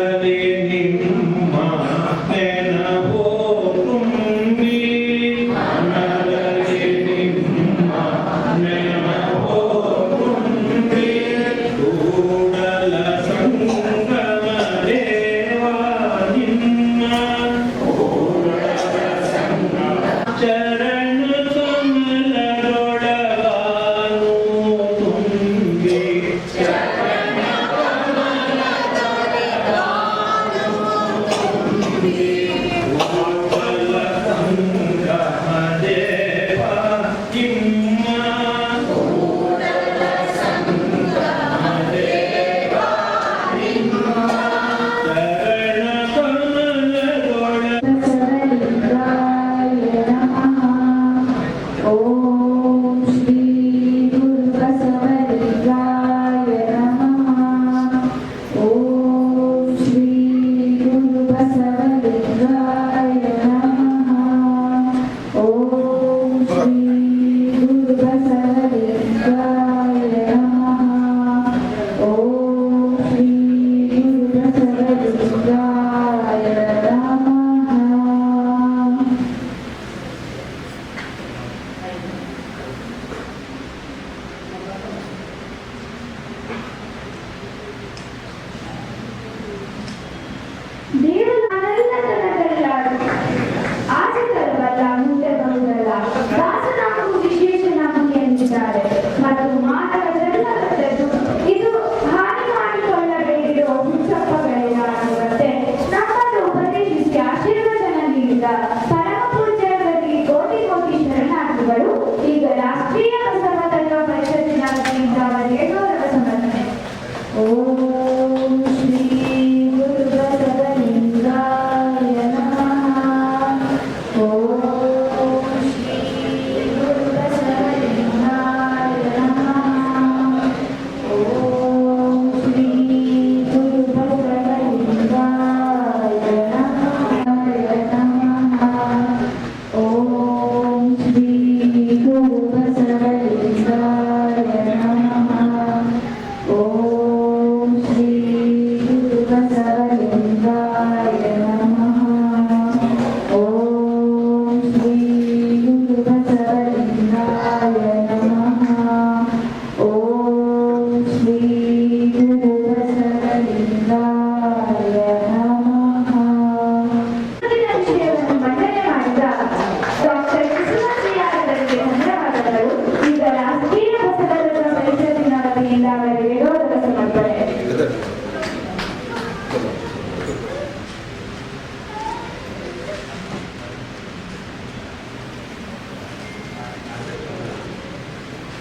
ನಿಮ್ಮ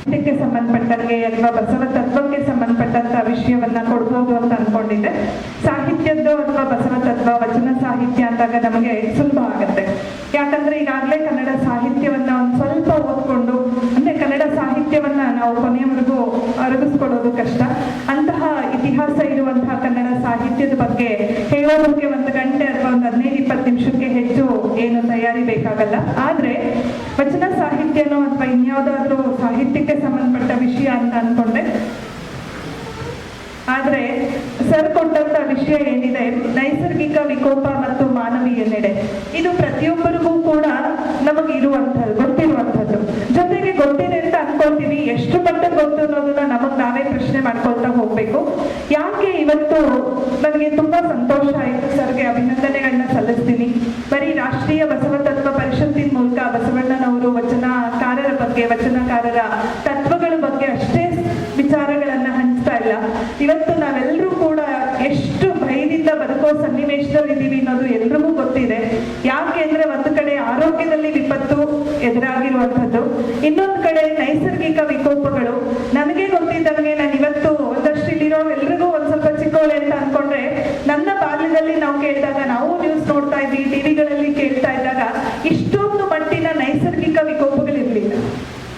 ಸಾಹಿತ್ಯಕ್ಕೆ ಸಂಬಂಧಪಟ್ಟಂಗೆ ಅಥವಾ ಬಸವ ತತ್ವಕ್ಕೆ ಸಂಬಂಧಪಟ್ಟಂತ ವಿಷಯವನ್ನ ಕೊಡ್ಬೋದು ಅಂತ ಅನ್ಕೊಂಡಿದ್ದೆ. ಸಾಹಿತ್ಯದ್ದು ಅಥವಾ ಬಸವ ತತ್ವ, ವಚನ ಸಾಹಿತ್ಯ ಅಂದಾಗ ನಮಗೆ ಸುಲಭ ಆಗುತ್ತೆ. ಯಾಕಂದ್ರೆ ಈಗಾಗಲೇ ಕನ್ನಡ ಸಾಹಿತ್ಯವನ್ನ ಒಂದ್ ಸ್ವಲ್ಪ ಓದ್ಕೊಂಡು, ಅಂದ್ರೆ ಕನ್ನಡ ಸಾಹಿತ್ಯವನ್ನ ನಾವು ಕೊನೆಯವರೆಗೂ ಅರಗಿಸ್ಕೊಳ್ಳೋದು ಕಷ್ಟ. ಅಂತಹ ಇತಿಹಾಸ ಇರುವಂತಹ ಕನ್ನಡ ಸಾಹಿತ್ಯದ ಬಗ್ಗೆ ಹೇಳೋದಕ್ಕೆ ಒಂದು ಗಂಟೆ ಅಥವಾ ಒಂದು ಹದಿನೈದು, ಇಪ್ಪತ್ತು ನಿಮಿಷಕ್ಕೆ ಹೆಚ್ಚು ಏನು ತಯಾರಿ ಬೇಕಾಗಲ್ಲ. ಆದ್ರೆ ವಚನ ಸಾಹಿತ್ಯನೋ ಅಥವಾ ಇನ್ಯಾವುದಾದ್ರೂ ಅಂತ ಅನ್ಕೊಂಡೆ. ಆದ್ರೆ ಸರ್ ಕೊಟ್ಟಂತ ವಿಷಯ ಏನಿದೆ? ನೈಸರ್ಗಿಕ ವಿಕೋಪ ಮತ್ತು ಮಾನವೀಯ ನೆಡೆ ಇದು ಪ್ರತಿಯೊಬ್ಬರಿಗೂ ಕೂಡ ನಮಗೆ ಇರುವಂತಹದ್ದು ಗೊತ್ತಿರುವಂಥದ್ದು. ಜೊತೆಗೆ ಗೊತ್ತಿದೆ ಅಂತ ಅನ್ಕೊಂತೀವಿ. ಎಷ್ಟು ಮಟ್ಟಿಗೆ ಗೊತ್ತು ಅನ್ನೋದನ್ನ ನಮಗ್ ನಾವೇ ಪ್ರಶ್ನೆ ಮಾಡ್ಕೊಳ್ತಾ ಹೋಗ್ಬೇಕು. ಯಾಕೆ ಇವತ್ತು ನನಗೆ ತುಂಬಾ ಸಂತೋಷ ಆಯ್ತು ಸರ್ಗೆ ಅಭಿನಂದನೆಗಳನ್ನ ಸಲ್ಲಿಸ್ತೀನಿ. ಬರೀ ರಾಷ್ಟ್ರೀಯ ಬಸವ ತತ್ವ ಪರಿಷತ್ತಿನ ಮೂಲಕ ಬಸವಣ್ಣನವರು ವಚನಕಾರರ ಬಗ್ಗೆ, ವಚನಕಾರರ ತತ್ವಗಳ ಬಗ್ಗೆ ಅಷ್ಟೇ ವಿಚಾರಗಳನ್ನ ಹಂಚ್ತಾ ಇಲ್ಲ ಇವತ್ತು ನಾವೆಲ್ಲರೂ ಕೂಡ ಎಷ್ಟು ಭಯದಿಂದ ಬದುಕೋ ಸನ್ನಿವೇಶದಲ್ಲಿ ಎಲ್ರಿಗೂ ಗೊತ್ತಿದೆ. ಯಾಕೆ ಅಂದ್ರೆ ಒಂದು ಕಡೆ ಆರೋಗ್ಯದಲ್ಲಿ ವಿಪತ್ತು ಎದುರಾಗಿರುವಂಥದ್ದು, ಇನ್ನೊಂದು ಕಡೆ ನೈಸರ್ಗಿಕ ವಿಕೋಪಗಳು. ನನಗೆ ಗೊತ್ತಿದ್ದಂಗೆ ನಾನು ಇವತ್ತು ಒಂದಷ್ಟು ಇಲ್ಲಿರೋ ಎಲ್ರಿಗೂ ಒಂದ್ ಸ್ವಲ್ಪ ಚಿಕ್ಕವಳೆ ಅಂತ ಅನ್ಕೊಂಡ್ರೆ, ನನ್ನ ಬಾಲ್ಯದಲ್ಲಿ ನಾವು ಕೇಳಿದಾಗ, ನಾವು ನ್ಯೂಸ್ ನೋಡ್ತಾ ಇದ್ವಿ, ಟಿವಿಗಳಲ್ಲಿ ಕೇಳ್ತಾ ಇದ್ದಾಗ, ಇಷ್ಟೊಂದು ಮಟ್ಟಿನ ನೈಸರ್ಗಿಕ ವಿಕೋಪಗಳಿರ್ಲಿಲ್ಲ.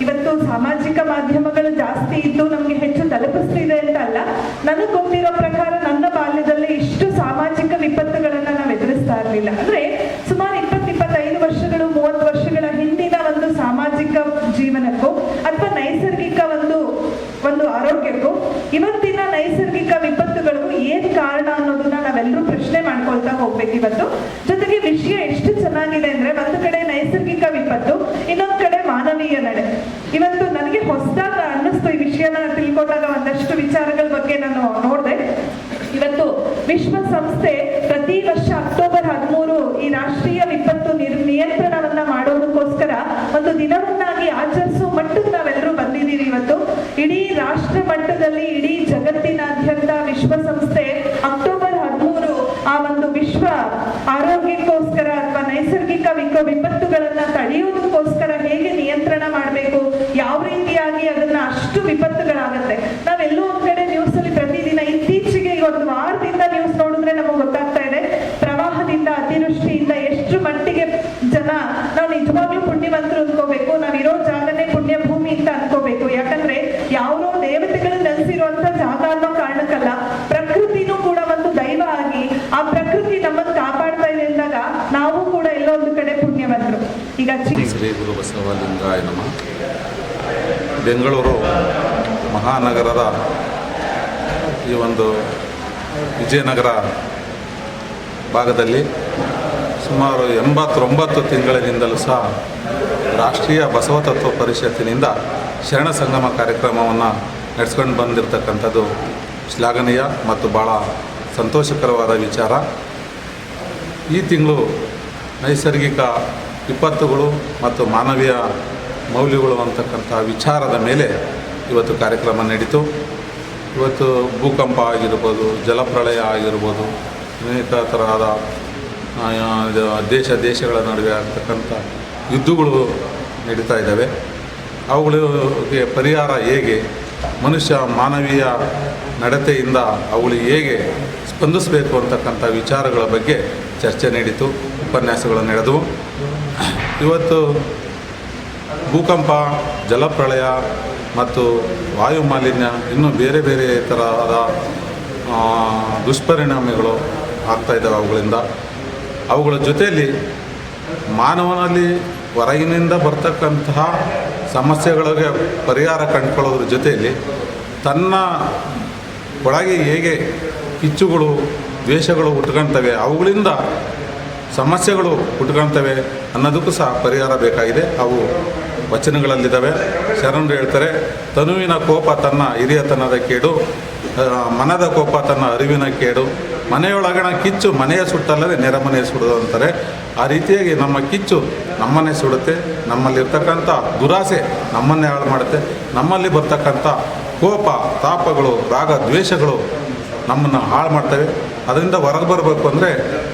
ಇವತ್ತು ಸಾಮಾಜಿಕ ಮಾಧ್ಯಮಗಳು ಜಾಸ್ತಿ ಇದ್ದು ನಮ್ಗೆ ಹೆಚ್ಚು ತಲುಪಿಸ್ತಿದೆ ಅಂತ ಅಲ್ಲ, ನನಗೆ ಗೊತ್ತಿರೋ ಪ್ರಕಾರ ನನ್ನ ಬಾಲ್ಯದಲ್ಲಿ ಇಷ್ಟು ಸಾಮಾಜಿಕ ವಿಪತ್ತುಗಳನ್ನ ನಾವು ಎದುರಿಸ್ತಾ ಇರಲಿಲ್ಲ ಅಂದ್ರೆ ಸುಮಾರು ಇಪ್ಪತ್ ಇಪ್ಪತ್ತೈದು ವರ್ಷಗಳು ಮೂವತ್ತು ವರ್ಷಗಳ ಹಿಂದಿನ ಒಂದು ಸಾಮಾಜಿಕ ಜೀವನಕ್ಕೂ ಅಥವಾ ನೈಸರ್ಗಿಕ ಒಂದು ಒಂದು ಆರೋಗ್ಯಕ್ಕೂ ಇವತ್ತಿನ ನೈಸರ್ಗಿಕ ವಿಪತ್ತುಗಳಿಗೂ ಏನ್ ಕಾರಣ ಅನ್ನೋದನ್ನ ನಾವೆಲ್ಲರೂ ಪ್ರಶ್ನೆ ಮಾಡ್ಕೊಳ್ತಾ ಹೋಗ್ಬೇಕು ಇವತ್ತು ಜೊತೆಗೆ ವಿಷಯ ಎಷ್ಟು ಚೆನ್ನಾಗಿದೆ ಅಂದ್ರೆ ಒಂದು ಕಡೆ ನೈಸರ್ಗಿಕ ವಿಪತ್ತು ಇನ್ನೊಂದು ಕಡೆ ಮಾನವೀಯ ನಡೆ ಇವತ್ತು ನನಗೆ ಹೊಸದಾಗ ಅನ್ನಿಸ್ತು ಈ ವಿಷಯನ ತಿಳ್ಕೊಂಡಾಗ ಒಂದಷ್ಟು ವಿಚಾರಗಳ ಬಗ್ಗೆ ನಾನು ನೋಡಿದೆ ಇವತ್ತು ವಿಶ್ವಸಂಸ್ಥೆ ಪ್ರತಿ ವರ್ಷ ಅಕ್ಟೋಬರ್ ಹದಿಮೂರು ಈ ರಾಷ್ಟ್ರೀಯ ವಿಪತ್ತು ನಿಯಂತ್ರಣವನ್ನ ಮಾಡೋದಕ್ಕೋಸ್ಕರ ಒಂದು ದಿನವನ್ನಾಗಿ ಆಚರಿಸುವ ಮಟ್ಟಕ್ಕೆ ನಾವೆಲ್ಲರೂ ಬಂದಿದ್ದೀವಿ ಇವತ್ತು. ಇಡೀ ರಾಷ್ಟ್ರ ಮಟ್ಟದಲ್ಲಿ, ಇಡೀ ಜಗತ್ತಿನಾದ್ಯಂತ ವಿಶ್ವಸಂಸ್ಥೆ ಅಕ್ಟೋಬರ್ ಹದಿಮೂರು ಆ ಒಂದು ವಿಶ್ವ ಆರೋಗ್ಯಕ್ಕೋಸ್ಕರ ಅಥವಾ ನೈಸರ್ಗಿಕ ವಿಕ ವಿಪತ್ತುಗಳನ್ನ ತಡೆಯೋದಕ್ಕೋಸ್ಕರ ಪುಣ್ಯವಂತರು ಅನ್ಕೋಬೇಕು. ನಾವಿರೋ ಜಾಗನೇ ಪುಣ್ಯ ಭೂಮಿ ಅಂತ ಅನ್ಕೋಬೇಕು. ಯಾಕಂದ್ರೆ ಯಾವ್ದೋ ದೇವತೆಗಳು ನೆಲೆಸಿರುವಂತ ಜಾಗ ಅನ್ನೋ ಕಾರಣಕ್ಕಲ್ಲ, ಪ್ರಕೃತಿನೂ ಕೂಡ ಒಂದು ದೈವ ಆಗಿ ಆ ಪ್ರಕೃತಿ ನಮ್ಮನ್ನು ಕಾಪಾಡ್ತಾ ಇದೆ ಅಂದಾಗ ನಾವು ಕೂಡ ಎಲ್ಲೋ ಒಂದು ಕಡೆ ಪುಣ್ಯವಂತರು. ಈಗ ಗುರು ಬೆಂಗಳೂರು ಮಹಾನಗರದ ಈ ಒಂದು ವಿಜಯನಗರ ಭಾಗದಲ್ಲಿ ಸುಮಾರು ಎಂಬತ್ತೊಂಬತ್ತು ತಿಂಗಳಿನಿಂದಲೂ ಸಹ ರಾಷ್ಟ್ರೀಯ ಬಸವ ತತ್ವ ಪರಿಷತ್ತಿನಿಂದ ಶರಣ ಸಂಗಮ ಕಾರ್ಯಕ್ರಮವನ್ನು ನಡೆಸ್ಕೊಂಡು ಬಂದಿರತಕ್ಕಂಥದ್ದು ಶ್ಲಾಘನೀಯ ಮತ್ತು ಭಾಳ ಸಂತೋಷಕರವಾದ ವಿಚಾರ. ಈ ತಿಂಗಳು ನೈಸರ್ಗಿಕ ವಿಪತ್ತುಗಳು ಮತ್ತು ಮಾನವೀಯ ಮೌಲ್ಯಗಳು ಅಂತಕ್ಕಂಥ ವಿಚಾರದ ಮೇಲೆ ಇವತ್ತು ಕಾರ್ಯಕ್ರಮ ನಡೀತು. ಇವತ್ತು ಭೂಕಂಪ ಆಗಿರ್ಬೋದು, ಜಲಪ್ರಳಯ ಆಗಿರ್ಬೋದು, ಅನೇಕ ತರಹದ ಇದು ದೇಶ ದೇಶಗಳ ನಡುವೆ ಆಗ್ತಕ್ಕಂಥ ಯುದ್ಧಗಳು ನಡೀತಾ ಇದ್ದಾವೆ. ಅವುಗಳಿಗೆ ಪರಿಹಾರ ಹೇಗೆ ಮನುಷ್ಯ ಮಾನವೀಯ ನಡತೆಯಿಂದ ಅವುಗಳಿಗೆ ಹೇಗೆ ಸ್ಪಂದಿಸಬೇಕು ಅಂತಕ್ಕಂಥ ವಿಚಾರಗಳ ಬಗ್ಗೆ ಚರ್ಚೆ ನಡೀತು ಉಪನ್ಯಾಸಗಳು ನಡೆದವು. ಇವತ್ತು ಭೂಕಂಪ ಜಲಪ್ರಳಯ ಮತ್ತು ವಾಯು ಮಾಲಿನ್ಯ ಇನ್ನೂ ಬೇರೆ ಬೇರೆ ಆ, ದುಷ್ಪರಿಣಾಮಗಳು ಆಗ್ತಾ ಇದ್ದಾವೆ ಅವುಗಳಿಂದ. ಅವುಗಳ ಜೊತೆಯಲ್ಲಿ ಮಾನವನಲ್ಲಿ ಹೊರಗಿನಿಂದ ಬರ್ತಕ್ಕಂತಹ ಸಮಸ್ಯೆಗಳಿಗೆ ಪರಿಹಾರ ಕಂಡುಕೊಳ್ಳೋದ್ರ ಜೊತೆಯಲ್ಲಿ ತನ್ನ ಒಳಗೆ ಹೇಗೆ ಕಿಚ್ಚುಗಳು, ದ್ವೇಷಗಳು ಹುಟ್ಕೊಳ್ತವೆ ಅವುಗಳಿಂದ ಸಮಸ್ಯೆಗಳು ಹುಟ್ಕೊಳ್ತವೆ ಅನ್ನೋದಕ್ಕೂ ಸಹ ಪರಿಹಾರ ಬೇಕಾಗಿದೆ. ಅವು ವಚನಗಳಲ್ಲಿದ್ದಾವೆ. ಶರಣರು ಹೇಳ್ತಾರೆ, ತನುವಿನ ಕೋಪ ತನ್ನ ಹಿರಿಯತನದ ಕೇಡು ಮನದ ಕೋಪ ತನ್ನ ಅರಿವಿನ ಕೇಡು. ಮನೆಯೊಳಗಣ ಕಿಚ್ಚು ಮನೆಯ ಸುಟ್ಟಲ್ಲದೆ ನೆರೆಮನೆ ಸುಡೋದು ಅಂತಾರೆ. ಆ ರೀತಿಯಾಗಿ ನಮ್ಮ ಕಿಚ್ಚು ನಮ್ಮನ್ನೇ ಸುಡುತ್ತೆ, ನಮ್ಮಲ್ಲಿರ್ತಕ್ಕಂಥ ದುರಾಸೆ ನಮ್ಮನ್ನೇ ಹಾಳು ಮಾಡುತ್ತೆ, ನಮ್ಮಲ್ಲಿ ಬರ್ತಕ್ಕಂಥ ಕೋಪ, ತಾಪಗಳು ರಾಗ ದ್ವೇಷಗಳು ನಮ್ಮನ್ನು ಹಾಳು ಮಾಡ್ತವೆ. ಅದರಿಂದ ಹೊರಗೆ ಬರಬೇಕು ಅಂದರೆ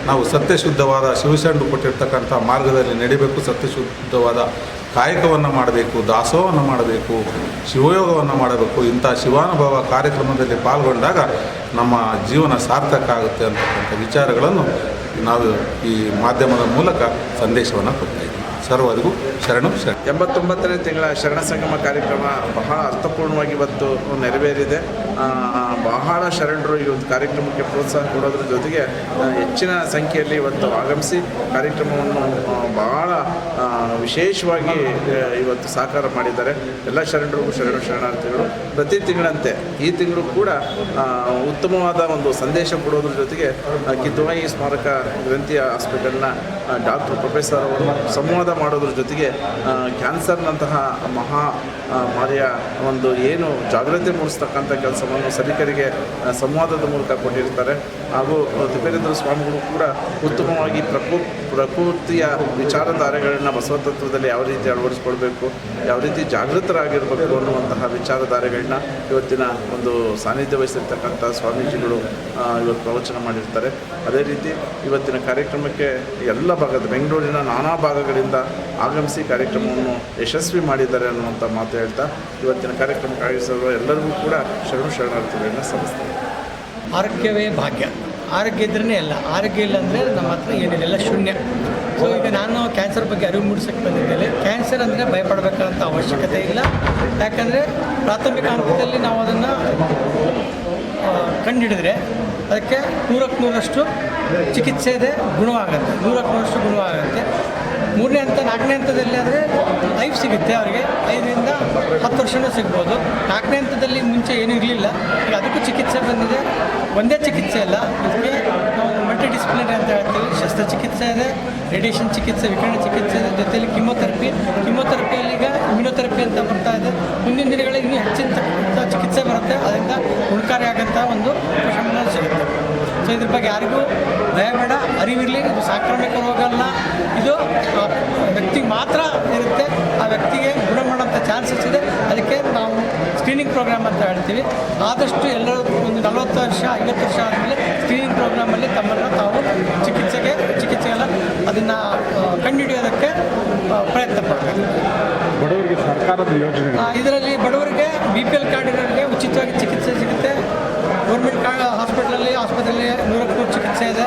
ನಾವು ಸತ್ಯಶುದ್ಧವಾದ ಶಿವಶಂಡು ಕೊಟ್ಟಿರ್ತಕ್ಕಂಥ ಮಾರ್ಗದಲ್ಲಿ ನಡಿಬೇಕು. ಸತ್ಯಶುದ್ಧವಾದ ಕಾಯಕವನ್ನು ಮಾಡಬೇಕು, ದಾಸೋಹವನ್ನು ಮಾಡಬೇಕು, ಶಿವಯೋಗವನ್ನು ಮಾಡಬೇಕು. ಇಂಥ ಶಿವಾನುಭವ ಕಾರ್ಯಕ್ರಮದಲ್ಲಿ ಪಾಲ್ಗೊಂಡಾಗ ನಮ್ಮ ಜೀವನ ಸಾರ್ಥಕ ಆಗುತ್ತೆ ಅಂತಕ್ಕಂಥ ವಿಚಾರಗಳನ್ನು ನಾವು ಈ ಮಾಧ್ಯಮದ ಮೂಲಕ ಸಂದೇಶವನ್ನು ಕೊಡ್ತಾ ಇದ್ದೀವಿ. ಸರ್ವರಿಗೂ ಶರಣು ಶರಣ. ಎಂಬತ್ತೊಂಬತ್ತನೇ ತಿಂಗಳ ಶರಣ ಸಂಗಮ ಕಾರ್ಯಕ್ರಮ ಬಹಳ ಅರ್ಥಪೂರ್ಣವಾಗಿ ಇವತ್ತು ನೆರವೇರಿದೆ. ಬಹಳ ಶರಣರು ಈ ಒಂದು ಕಾರ್ಯಕ್ರಮಕ್ಕೆ ಪ್ರೋತ್ಸಾಹ ಕೊಡೋದ್ರ ಜೊತೆಗೆ ಹೆಚ್ಚಿನ ಸಂಖ್ಯೆಯಲ್ಲಿ ಇವತ್ತು ಆಗಮಿಸಿ ಕಾರ್ಯಕ್ರಮವನ್ನು ಬಹಳ ವಿಶೇಷವಾಗಿ ಇವತ್ತು ಸಾಕಾರ ಮಾಡಿದ್ದಾರೆ ಎಲ್ಲ ಶರಣರಿಗೂ ಶರಣರು, ಶರಣಾರ್ಥಿಗಳು. ಪ್ರತಿ ತಿಂಗಳಂತೆ ಈ ತಿಂಗಳು ಕೂಡ ಉತ್ತಮವಾದ ಒಂದು ಸಂದೇಶ ಕೊಡೋದ್ರ ಜೊತೆಗೆ ಕಿತ್ತುವಾಯಿ ಸ್ಮಾರಕ ಗ್ರಂಥಿಯ ಹಾಸ್ಪಿಟಲ್ನ ಡಾಕ್ಟರ್ ಪ್ರೊಫೆಸರ್ ಅವರು ಸಂವಾದ ಮಾಡೋದ್ರ ಜೊತೆಗೆ ಕ್ಯಾನ್ಸರ್ನಂತಹ ಮಹಾ ಮಾರಿಯ, ಒಂದು ಏನು ಜಾಗ್ರತೆ ಮೂಡಿಸ್ತಕ್ಕಂಥ ಕೆಲಸವನ್ನು ಸಭಿಕರಿಗೆ ಸಂವಾದದ ಮೂಲಕ ಕೊಟ್ಟಿರ್ತಾರೆ. ಹಾಗೂ ತಿಪ್ಪೇಂದ್ರ ಸ್ವಾಮಿಗಳು ಕೂಡ ಉತ್ತಮವಾಗಿ ಪ್ರಕೃ, ಪ್ರಕೃತಿಯ ವಿಚಾರಧಾರೆಗಳನ್ನ ಬಸವ ತತ್ವದಲ್ಲಿ ಯಾವ ರೀತಿ ಅಳವಡಿಸ್ಕೊಳ್ಬೇಕು, ಯಾವ ರೀತಿ ಜಾಗೃತರಾಗಿರಬೇಕು ಅನ್ನುವಂತಹ ವಿಚಾರಧಾರೆಗಳನ್ನ ಇವತ್ತಿನ ಒಂದು ಸಾನ್ನಿಧ್ಯ ವಹಿಸಿರ್ತಕ್ಕಂಥ ಸ್ವಾಮೀಜಿಗಳು ಇವತ್ತು ಪ್ರವಚನ ಮಾಡಿರ್ತಾರೆ. ಅದೇ ರೀತಿ ಇವತ್ತಿನ ಕಾರ್ಯಕ್ರಮಕ್ಕೆ ಎಲ್ಲ ಭಾಗದ, ಬೆಂಗಳೂರಿನ ನಾನಾ ಭಾಗಗಳಿಂದ ಆಗಮಿಸಿ ಕಾರ್ಯಕ್ರಮವನ್ನು ಯಶಸ್ವಿ ಮಾಡಿದ್ದಾರೆ ಅನ್ನುವಂಥ ಮಾತು ಹೇಳ್ತಾ, ಇವತ್ತಿನ ಕಾರ್ಯಕ್ರಮಕ್ಕೆ ಆಯೋಜಿಸಿರುವ ಎಲ್ಲರಿಗೂ ಕೂಡ ಶರಣು ಶರಣಾರ್ಥಿಗಳನ್ನ ಸಮಸ್ತೆ ಆರೋಗ್ಯವೇ ಭಾಗ್ಯ. ಆರೋಗ್ಯ ಇದ್ರೇ ಎಲ್ಲ ಆರೋಗ್ಯ ಇಲ್ಲ ಅಂದರೆ ನಮ್ಮ ಹತ್ರ ಏನಿಲ್ಲ ಶೂನ್ಯ. ಸೊ ಈಗ ನಾನು ಕ್ಯಾನ್ಸರ್ ಬಗ್ಗೆ ಅರಿವು ಮೂಡಿಸೋಕ್ಕೆ ಬಂದಿದ್ದೇನೆ. ಕ್ಯಾನ್ಸರ್ ಅಂದರೆ ಭಯಪಡಬೇಕಾದಂಥ ಅವಶ್ಯಕತೆ ಇಲ್ಲ. ಯಾಕಂದರೆ ಪ್ರಾಥಮಿಕ ಹಂತದಲ್ಲಿ ನಾವು ಅದನ್ನು ಕಂಡುಹಿಡಿದ್ರೆ ಅದಕ್ಕೆ ನೂರಕ್ಕೆ ನೂರಷ್ಟು ಚಿಕಿತ್ಸೆ ಇದೆ, ಗುಣವಾಗುತ್ತೆ. ನೂರಕ್ಕೆ ನೂರಷ್ಟು ಗುಣವಾಗುತ್ತೆ. ಮೂರನೇ ಹಂತ, ನಾಲ್ಕನೇ ಹಂತದಲ್ಲಿ ಆದರೆ ಲೈಫ್ ಸಿಗುತ್ತೆ ಅವರಿಗೆ. ಐದರಿಂದ ಹತ್ತು ವರ್ಷವೂ ಸಿಗ್ಬೋದು. ನಾಲ್ಕನೇ ಹಂತದಲ್ಲಿ ಮುಂಚೆ ಏನೂ ಇರಲಿಲ್ಲ. ಈಗ ಅದಕ್ಕೂ ಚಿಕಿತ್ಸೆ ಬಂದಿದೆ. ಒಂದೇ ಚಿಕಿತ್ಸೆ ಅಲ್ಲ. ಇದಕ್ಕೆ ನಾವು ಮಲ್ಟಿ ಡಿಸಿಪ್ಲಿನರಿ ಅಂತ ಹೇಳ್ತೀವಿ. ಶಸ್ತ್ರಚಿಕಿತ್ಸೆ ಇದೆ ರೇಡಿಯೇಷನ್ ಚಿಕಿತ್ಸೆ, ವಿಕಿರಣ ಚಿಕಿತ್ಸೆ ಇದೆ. ಜೊತೆಯಲ್ಲಿ ಕಿಮೋಥೆರಪಿ ಕಿಮೋಥೆರಪಿಯಲ್ಲಿ ಈಗ ಇಮ್ಯುನೋಥೆರಪಿ ಅಂತ ಬರ್ತಾ ಇದೆ. ಮುಂದಿನ ದಿನಗಳಲ್ಲಿ ಇನ್ನೂ ಹೆಚ್ಚಿನ ಚಿಕಿತ್ಸೆ ಬರುತ್ತೆ. ಅದರಿಂದ ಗುಣಕಾರಿ ಆಗೋಂಥ ಒಂದು ಪ್ರಶಮನ ಸಿಗುತ್ತೆ. ಸೊ ಇದ್ರ ಬಗ್ಗೆ ಯಾರಿಗೂ ಭಯ ಬೇಡ. ಅರಿವಿರಲಿ. ಇದು ಸಾಂಕ್ರಾಮಿಕ ರೋಗ ಅಲ್ಲ ಮಾತ್ರ ಇರುತ್ತೆ. ಆ ವ್ಯಕ್ತಿಗೆ ಗುಣ ಮಾಡೋಂಥ ಚಾನ್ಸಸ್ ಇದೆ. ಅದಕ್ಕೆ ನಾವು ಸ್ಕ್ರೀನಿಂಗ್ ಪ್ರೋಗ್ರಾಮ್ ಅಂತ ಹೇಳ್ತೀವಿ. ಆದಷ್ಟು ಎಲ್ಲರೂ ಒಂದು ನಲವತ್ತು ವರ್ಷ ಐವತ್ತು ವರ್ಷ ಆದಮೇಲೆ ಸ್ಕ್ರೀನಿಂಗ್ ಪ್ರೋಗ್ರಾಮಲ್ಲಿ ತಮ್ಮನ್ನು ತಾವು ಚಿಕಿತ್ಸೆಗೆ ಚಿಕಿತ್ಸೆಗೆಲ್ಲ ಅದನ್ನು ಕಂಡುಹಿಡಿಯೋದಕ್ಕೆ ಪ್ರಯತ್ನ ಪಡ್ತೀವಿ ಬಡವರಿಗೆ ಸರ್ಕಾರದ ಯೋಜನೆ ಇದರಲ್ಲಿ ಬಡವರಿಗೆ ಬಿ ಪಿ ಎಲ್ ಕಾರ್ಡ್ ಇರೋರಿಗೆ ಉಚಿತವಾಗಿ ಚಿಕಿತ್ಸೆ ಸಿಗುತ್ತೆ. ಗೌರ್ಮೆಂಟ್ ಕಾ ಹಾಸ್ಪಿಟ್ಲಲ್ಲಿ ಆಸ್ಪತ್ರೆಯಲ್ಲಿ ನೂರಕ್ಕೂ ಚಿಕಿತ್ಸೆ ಇದೆ.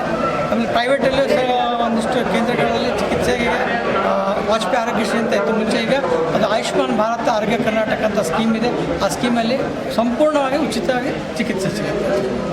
ಆಮೇಲೆ ಪ್ರೈವೇಟಲ್ಲೂ ಸಹ ಒಂದಿಷ್ಟು ಕೇಂದ್ರಗಳಲ್ಲಿ ಚಿಕಿತ್ಸೆಗೆ ಆ, ಆರೋಗ್ಯಶ್ರೀ ಅಂತ ಇತ್ತು ಮುಂಚೆ ಈಗ ಅದು ಆಯುಷ್ಮಾನ್ ಭಾರತ ಆರೋಗ್ಯ ಕರ್ನಾಟಕ ಅಂತ ಸ್ಕೀಮ್ ಇದೆ. ಆ ಸ್ಕೀಮಲ್ಲಿ ಸಂಪೂರ್ಣವಾಗಿ ಉಚಿತವಾಗಿ ಚಿಕಿತ್ಸೆ ಸಿಗುತ್ತೆ.